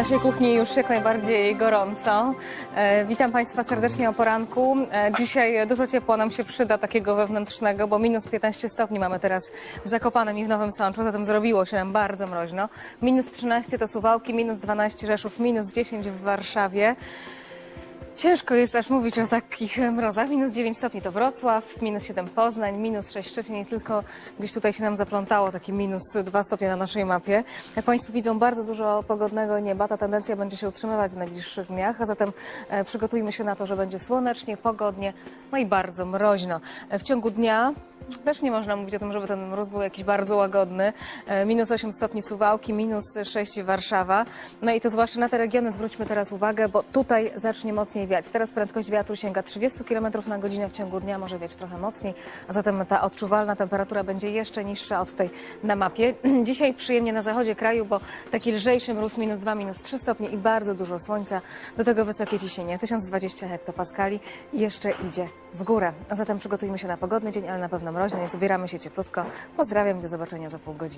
naszej kuchni już jak najbardziej gorąco. E, witam Państwa serdecznie o poranku. E, dzisiaj dużo ciepła nam się przyda, takiego wewnętrznego, bo minus 15 stopni mamy teraz w Zakopanem i w Nowym Sączu, zatem zrobiło się nam bardzo mroźno. Minus 13 to Suwałki, minus 12 Rzeszów, minus 10 w Warszawie. Ciężko jest aż mówić o takich mrozach. Minus 9 stopni to Wrocław, minus 7 Poznań, minus 6 Szczecin i tylko gdzieś tutaj się nam zaplątało taki minus 2 stopnie na naszej mapie. Jak Państwo widzą, bardzo dużo pogodnego nieba. Ta tendencja będzie się utrzymywać w najbliższych dniach, a zatem e, przygotujmy się na to, że będzie słonecznie, pogodnie, no i bardzo mroźno. E, W ciągu dnia też nie można mówić o tym, żeby ten mróz był jakiś bardzo łagodny. E, Minus 8 stopni Suwałki, minus 6 Warszawa. No i to zwłaszcza na te regiony zwróćmy teraz uwagę, bo tutaj zacznie mocniej wiać. Teraz prędkość wiatru sięga 30 km na godzinę w ciągu dnia, może wiać trochę mocniej, a zatem ta odczuwalna temperatura będzie jeszcze niższa od tej na mapie. Dzisiaj przyjemnie na zachodzie kraju, bo taki lżejszy mróz minus 2, minus 3 stopnie i bardzo dużo słońca. Do tego wysokie ciśnienie 1020 hektopaskali jeszcze idzie w górę. A zatem przygotujmy się na pogodny dzień, ale na pewno mroźny, więc ubieramy się cieplutko. Pozdrawiam i do zobaczenia za pół godziny.